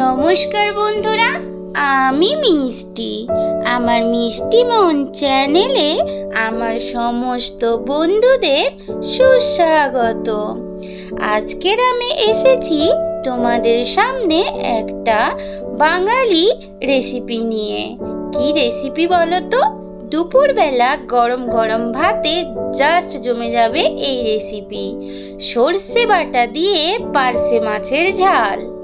নমস্কার বন্ধুরা, আমি মিষ্টি। আমার মিষ্টি মন চ্যানেলে আমার সমস্ত বন্ধুদের সুস্বাগত। আজকের আমি এসেছি তোমাদের সামনে একটা বাঙালি রেসিপি নিয়ে। কি রেসিপি বলো তো দুপুরবেলা গরম গরম ভাতে জাস্ট জমে যাবে এই রেসিপি সর্ষে বাটা দিয়ে পার্সে মাছের ঝাল।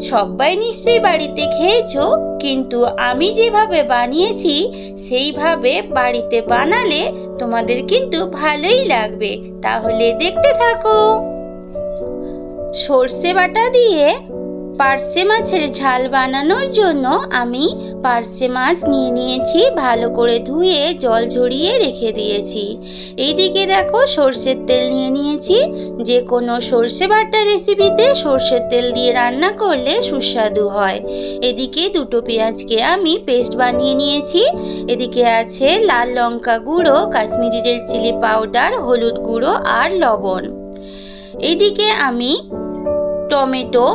সবাই নিশ্চয়ই বাড়িতে খেয়েছো, কিন্তু আমি যেভাবে বানিয়েছি, সেইভাবে বাড়িতে বানালে তোমাদের কিন্তু ভালোই লাগবে। তাহলে দেখতে থাকো। সর্ষে বাটা দিয়ে পার্সে মাছের ঝাল বানানোর জন্য আমি পার্সে মাছ নিয়ে নিয়েছি, ভালো করে ধুয়ে জল ঝরিয়ে রেখে দিয়েছি। এইদিকে দেখো সর্ষের তেল নিয়ে নিয়েছি। যে কোনো সর্ষে বাটা রেসিপিতে সর্ষের তেল দিয়ে রান্না করলে সুস্বাদু হয়। এদিকে দুটো পেঁয়াজকে আমি পেস্ট বানিয়ে নিয়েছি। এদিকে আছে লাল লঙ্কা গুঁড়ো, কাশ্মীরি রেড চিলি পাউডার, হলুদ গুঁড়ো আর লবণ। এদিকে আমি টমেটো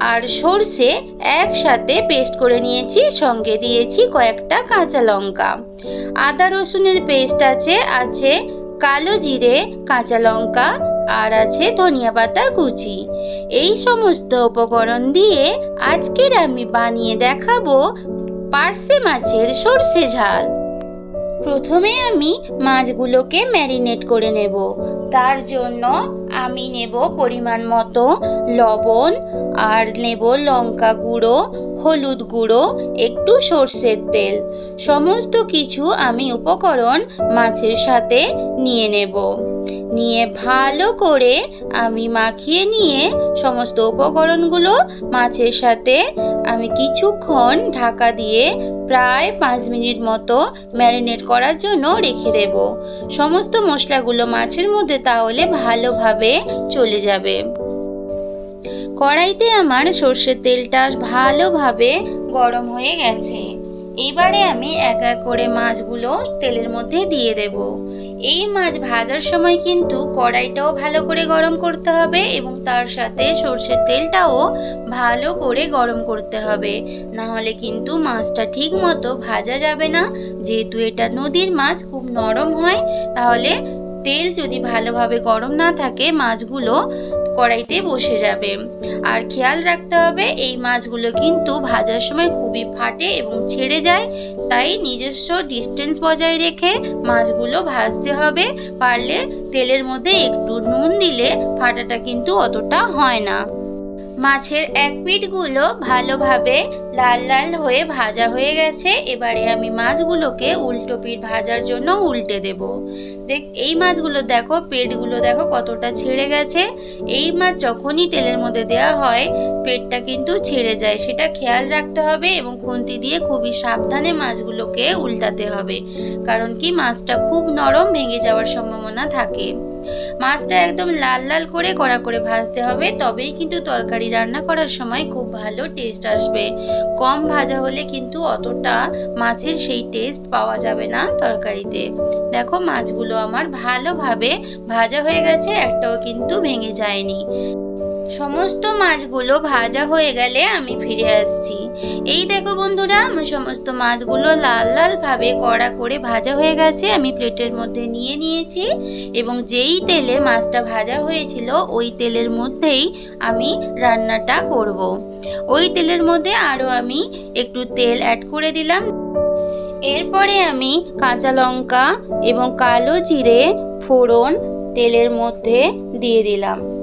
আর সর্ষে একসাথে পেস্ট করে নিয়েছি, সঙ্গে দিয়েছি কয়েকটা কাঁচা লঙ্কা। আদা রসুনের পেস্ট আছে আছে কালো জিরে, কাঁচা লঙ্কা আর আছে ধনিয়া পাতা কুচি। এই সমস্ত উপকরণ দিয়ে আজকের আমি বানিয়ে দেখাবো পার্সে মাছের সর্ষে ঝাল। প্রথমে আমি মাছগুলোকে ম্যারিনেট করে নেব। তার জন্য আমি নেব পরিমাণ মতো লবণ আর নেব লঙ্কা গুঁড়ো, হলুদ গুঁড়ো, একটু সর্ষের তেল। সমস্ত কিছু আমি উপকরণ মাছের সাথে নিয়ে নেব। নিয়ে ভালো করে আমি মাখিয়ে নিয়ে সমস্ত উপকরণগুলো মাছের সাথে আমি কিছুক্ষণ ঢাকা দিয়ে প্রায় পাঁচ মিনিট মতো ম্যারিনেট করার জন্য রেখে দেব। সমস্ত মশলাগুলো মাছের মধ্যে তাহলে ভালোভাবে চলে যাবে। কড়াইতে আমার সর্ষের তেলটা ভালোভাবে গরম হয়ে গেছে। এবারে আমি এক এক করে মাছগুলো তেলের মধ্যে দিয়ে দেব। এই মাছ ভাজার সময় কিন্তু কড়াইটাও ভালো করে গরম করতে হবে এবং তার সাথে সর্ষের তেলটাও ভালো করে গরম করতে হবে। না হলে কিন্তু মাছটা ঠিক মতো ভাজা যাবে না। যেহেতু এটা নদীর মাছ, খুব নরম হয়, তাহলে তেল যদি ভালোভাবে গরম না থাকে, মাছগুলো কড়াইতে বসে যাবে। আর খেয়াল রাখতে হবে, এই মাছগুলো কিন্তু ভাজার সময় খুবই ফাটে এবং ছেড়ে যায়, তাই নিজস্ব ডিস্টেন্স বজায় রেখে মাছগুলো ভাজতে হবে। পারলে তেলের মধ্যে একটু নুন দিলে ফাটাটা কিন্তু অতটা হয় না। মাছের এক পিঠগুলো ভালোভাবে লাল লাল হয়ে ভাজা হয়ে গেছে। এবারে আমি মাছগুলোকে উল্টো পিঠ ভাজার জন্য উল্টে দেব। দেখ, এই মাছগুলো দেখো, পেটগুলো দেখো কতটা ছেড়ে গেছে। এই মাছ যখনই তেলের মধ্যে দেওয়া হয়, পেটটা কিন্তু ছেড়ে যায়। সেটা খেয়াল রাখতে হবে এবং খুন্তি দিয়ে খুবই সাবধানে মাছগুলোকে উল্টাতে হবে। কারণ কি, মাছটা খুব নরম ভেঙে যাওয়ার সম্ভাবনা থাকে। মাছটা একদম লাল লাল করে কড়া করে ভাজতে হবে, তবেই কিন্তু তরকারি রান্না করার সময় খুব ভালো টেস্ট আসবে। কম ভাজা হলে কিন্তু অতটা মাছের সেই টেস্ট পাওয়া যাবে না তরকারিতে। দেখো মাছগুলো আমার ভালোভাবে ভাজা হয়ে গেছে, একটাও কিন্তু ভেঙে যায়নি। সমস্ত মাছগুলো ভাজা হয়ে গেলে আমি ফিরে আসছি। এই দেখো বন্ধুরা, আমার সমস্ত মাছগুলো লাল লাল ভাবে কড়া করে ভাজা হয়ে গেছে। আমি প্লেটের মধ্যে নিয়ে নিয়েছি এবং যেই তেলে মাছটা ভাজা হয়েছিল, ওই তেলের মধ্যেই আমি রান্নাটা করব। ওই তেলের মধ্যে আরও আমি একটু তেল অ্যাড করে দিলাম। এরপরে আমি কাঁচা লঙ্কা এবং কালো জিরে ফোড়ন তেলের মধ্যে দিয়ে দিলাম।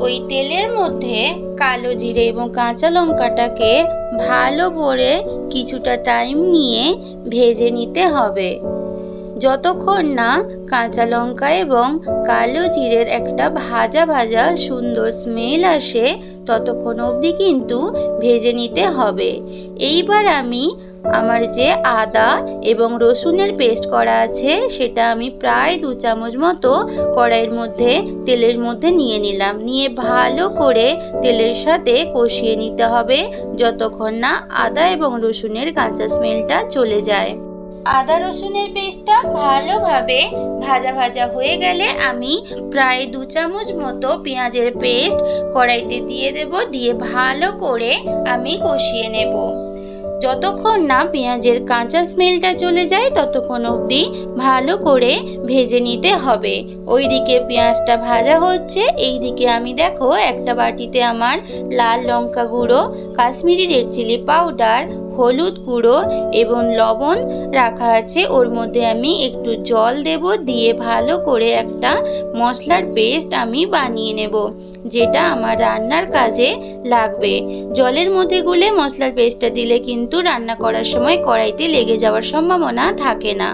ওই তেলের মধ্যে কালো জিরে এবং কাঁচা লঙ্কাটাকে ভালো করে কিছুটা টাইম নিয়ে ভেজে নিতে হবে। যতক্ষণ না কাঁচা লঙ্কা এবং কালো জিরের একটা ভাজা ভাজা সুন্দর স্মেল আসে, ততক্ষণ অবধি কিন্তু ভেজে নিতে হবে। এইবার আমি আমার যে আদা এবং রসুনের পেস্ট করা আছে, সেটা আমি প্রায় দু চামচ মতো কড়াইয়ের মধ্যে, তেলের মধ্যে নিয়ে নিলাম। নিয়ে ভালো করে তেলের সাথে কষিয়ে নিতে হবে, যতক্ষণ না আদা এবং রসুনের কাঁচা স্মেলটা চলে যায়। আদা রসুনের পেস্টটা ভালোভাবে ভাজা ভাজা হয়ে গেলে আমি প্রায় দু চামচ মতো পেঁয়াজের পেস্ট কড়াইতে দিয়ে দেব, দিয়ে ভালো করে আমি কষিয়ে নেব। যতক্ষণ না পেঁয়াজের কাঁচা স্মেলটা চলে যায়, ততক্ষণ অবধি ভালো করে ভেজে নিতে হবে। ওইদিকে পেঁয়াজটা ভাজা হচ্ছে, এইদিকে আমি দেখো একটা বাটিতে আমার লাল লঙ্কা গুঁড়ো, কাশ্মীরি রেড চিলি পাউডার, হলুদ গুঁড়ো এবং লবণ রাখা আছে। ওর মধ্যে আমি একটু জল দেব, দিয়ে ভালো করে একটা মশলার পেস্ট আমি বানিয়ে নেব। যেটা আমার রান্নার কাজে লাগবে। জলের মধ্যে গুলে মশলার পেস্টটা দিলে কিন্তু রান্না করার সময় কড়াইতে লেগে যাওয়ার সম্ভাবনা থাকে না।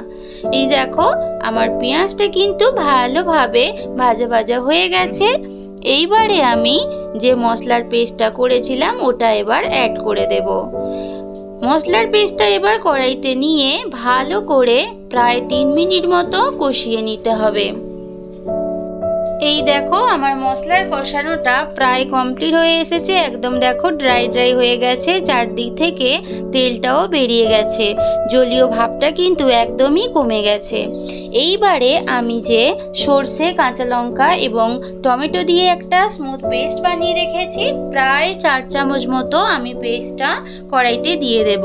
এই দেখো, আমার পেঁয়াজটা কিন্তু ভালোভাবে ভাজা ভাজা হয়ে গেছে। এইবারে আমি যে মশলার পেস্টটা করেছিলাম, ওটা এবার অ্যাড করে দেব। মশলার পেস্টটা এবার কড়াইতে নিয়ে ভালো করে প্রায় তিন মিনিট মতো কষিয়ে নিতে হবে। এই দেখো, আমার মশলার কষানোটা প্রায় কমপ্লিট হয়ে এসেছে। একদম দেখো ড্রাই ড্রাই হয়ে গেছে। চারদিক থেকে তেলটাও বেরিয়ে গেছে। জলীয় ভাবটা কিন্তু একদমই কমে গেছে। এইবারে আমি যে সর্ষে, কাঁচা লঙ্কা এবং টমেটো দিয়ে একটা স্মুথ পেস্ট বানিয়ে রেখেছি, প্রায় চার চামচ মতো আমি পেস্টটা কড়াইতে দিয়ে দেব।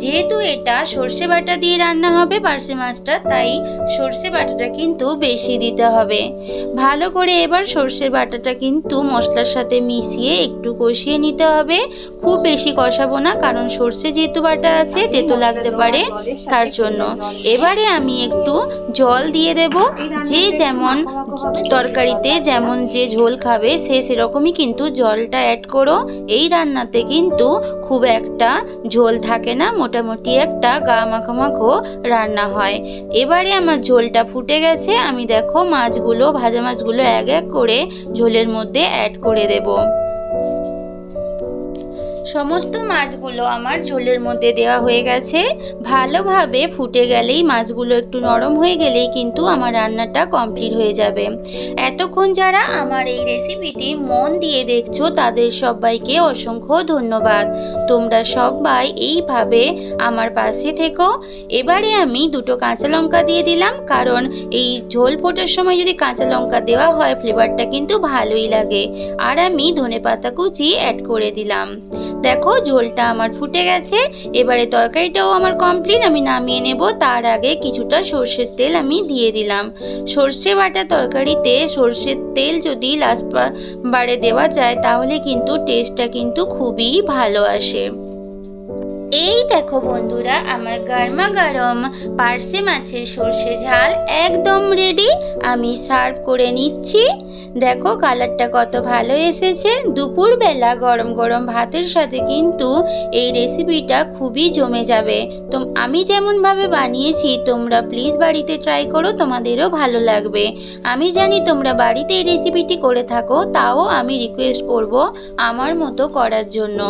যেহেতু এটা সর্ষে বাটা দিয়ে রান্না হবে পার্সে মাছটা, তাই সর্ষে বাটাটা কিন্তু বেশি দিতে হবে। ভালো করে এবার সর্ষের বাটাটা কিন্তু মশলার সাথে মিশিয়ে একটু কষিয়ে নিতে হবে। খুব বেশি কষাবো না, কারণ সর্ষে যেহেতু বাটা আছে, তেতো লাগতে পারে তার জন্য। এবারে আমি একটু জল দিয়ে দেব। যে যেমন তরকারিতে যেমন যে ঝোল খাবে, সে সেরকমই কিন্তু জলটা অ্যাড করো। এই রান্নাতে কিন্তু খুব একটা ঝোল থাকে না, মোটামুটি একটা গা মাখো রান্না হয়। এবারে আমার ঝোলটা ফুটে গেছে, আমি দেখো মাছগুলো, ভাজা মাছগুলো এক এক করে ঝোলের মধ্যে অ্যাড করে দেবো। সমস্ত মাছগুলো আমার ঝোলের মধ্যে দেওয়া হয়ে গেছে। ভালোভাবে ফুটে গেলেই মাছগুলো একটু নরম হয়ে গেলেই কিন্তু আমার রান্নাটা কমপ্লিট হয়ে যাবে। এতক্ষণ যারা আমার এই রেসিপিটি মন দিয়ে দেখছ, তাদের সবাইকে অসংখ্য ধন্যবাদ। তোমরা সবাই এইভাবে আমার পাশে থেকো। এবারে আমি দুটো কাঁচা লঙ্কা দিয়ে দিলাম, কারণ এই ঝোল ফোটার সময় যদি কাঁচা লঙ্কা দেওয়া হয় ফ্লেভারটা কিন্তু ভালোই লাগে। আর আমি ধনে পাতা কুচি অ্যাড করে দিলাম। দেখো ঝোলটা আমার ফুটে গেছে। এবারে তরকারিটাও আমার কমপ্লিট আমি নামিয়ে নেব। তার আগে কিছুটা সর্ষের তেল আমি দিয়ে দিলাম। সর্ষে বাটা তরকারিতে সর্ষের তেল যদি লাস্ট বারে দেওয়া যায়, তাহলে কিন্তু টেস্টটা কিন্তু খুবই ভালো আসে। এই দেখো বন্ধুরা, আমার গরমা গরম পার্সে মাছের সর্ষে ঝাল একদম রেডি আমি সার্ভ করে নিচ্ছি। দেখো কালারটা কত ভালো এসেছে। দুপুরবেলা গরম গরম ভাতের সাথে কিন্তু এই রেসিপিটা খুবই জমে যাবে। তো আমি যেমনভাবে বানিয়েছি, তোমরা প্লিজ বাড়িতে ট্রাই করো, তোমাদেরও ভালো লাগবে। আমি জানি তোমরা বাড়িতে এই রেসিপিটি করে থাকো, তাও আমি রিকোয়েস্ট করব আমার মতো করার জন্য।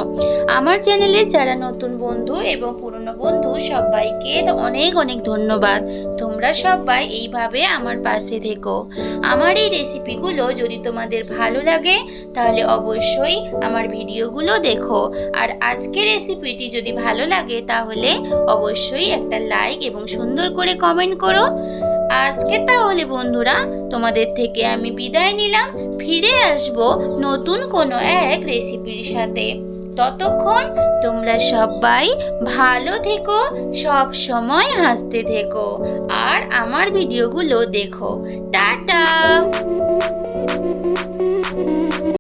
আমার চ্যানেলে যারা নতুন বন্ধু এবং পুরনো বন্ধু সবাইকে অনেক অনেক ধন্যবাদ। তোমরা সবাই এইভাবে আমার পাশে থেকো। আমার এই রেসিপিগুলো যদি তোমাদের ভালো লাগে, তাহলে অবশ্যই আমার ভিডিওগুলো দেখো। আর আজকের রেসিপিটি যদি ভালো লাগে, তাহলে অবশ্যই একটা লাইক এবং সুন্দর করে কমেন্ট করো। আজকে তাহলে বন্ধুরা, তোমাদের থেকে আমি বিদায় নিলাম। ফিরে আসব নতুন কোনো এক রেসিপির সাথে। ততক্ষণ তোমরা সবাই ভালো থেকো সব সময় হাসতে থেকো। আর আমার ভিডিওগুলো দেখো। টাটা!